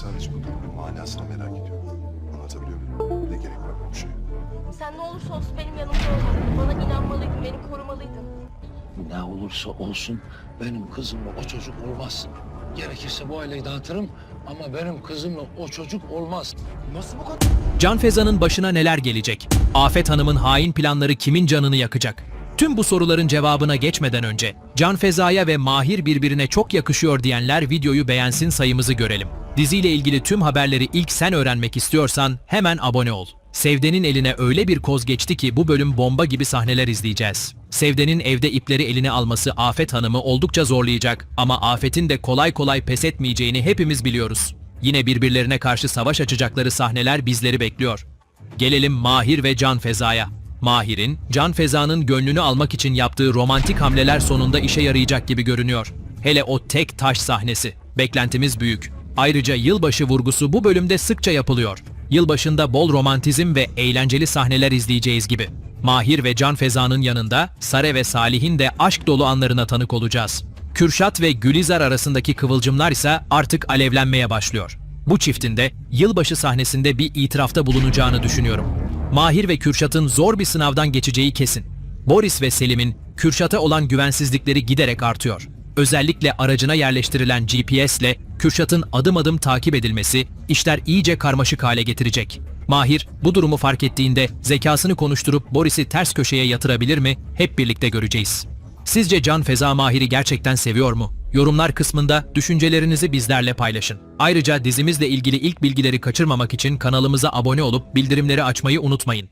sadece bu durumun manasını merak ediyorum. Anlatabiliyor muyum? Ne gerek var bu şeye? Sen ne olursa olsun benim yanımda olmalıydın. Bana inanmalıydın, beni korumalıydın. Ne olursa olsun benim kızımla o çocuk olmaz. Gerekirse bu aileyi dağıtırım ama benim kızımla o çocuk olmaz. Nasıl bu kadar? Can Feza'nın başına neler gelecek? Afet Hanım'ın hain planları kimin canını yakacak? Tüm bu soruların cevabına geçmeden önce Can Feza'ya ve Mahir birbirine çok yakışıyor diyenler videoyu beğensin sayımızı görelim. Diziyle ilgili tüm haberleri ilk sen öğrenmek istiyorsan hemen abone ol. Sevde'nin eline öyle bir koz geçti ki bu bölüm bomba gibi sahneler izleyeceğiz. Sevde'nin evde ipleri eline alması Afet Hanım'ı oldukça zorlayacak ama Afet'in de kolay kolay pes etmeyeceğini hepimiz biliyoruz. Yine birbirlerine karşı savaş açacakları sahneler bizleri bekliyor. Gelelim Mahir ve Can Feza'ya. Mahir'in, Can Feza'nın gönlünü almak için yaptığı romantik hamleler sonunda işe yarayacak gibi görünüyor. Hele o tek taş sahnesi. Beklentimiz büyük. Ayrıca yılbaşı vurgusu bu bölümde sıkça yapılıyor. Yılbaşında bol romantizm ve eğlenceli sahneler izleyeceğiz gibi. Mahir ve Can Feza'nın yanında Sare ve Salih'in de aşk dolu anlarına tanık olacağız. Kürşat ve Gülizar arasındaki kıvılcımlar ise artık alevlenmeye başlıyor. Bu çiftin de yılbaşı sahnesinde bir itirafta bulunacağını düşünüyorum. Mahir ve Kürşat'ın zor bir sınavdan geçeceği kesin. Boris ve Selim'in Kürşat'a olan güvensizlikleri giderek artıyor. Özellikle aracına yerleştirilen GPS ile Kürşat'ın adım adım takip edilmesi işler iyice karmaşık hale getirecek. Mahir bu durumu fark ettiğinde zekasını konuşturup Boris'i ters köşeye yatırabilir mi? Hep birlikte göreceğiz. Sizce Can Feza Mahir'i gerçekten seviyor mu? Yorumlar kısmında düşüncelerinizi bizlerle paylaşın. Ayrıca dizimizle ilgili ilk bilgileri kaçırmamak için kanalımıza abone olup bildirimleri açmayı unutmayın.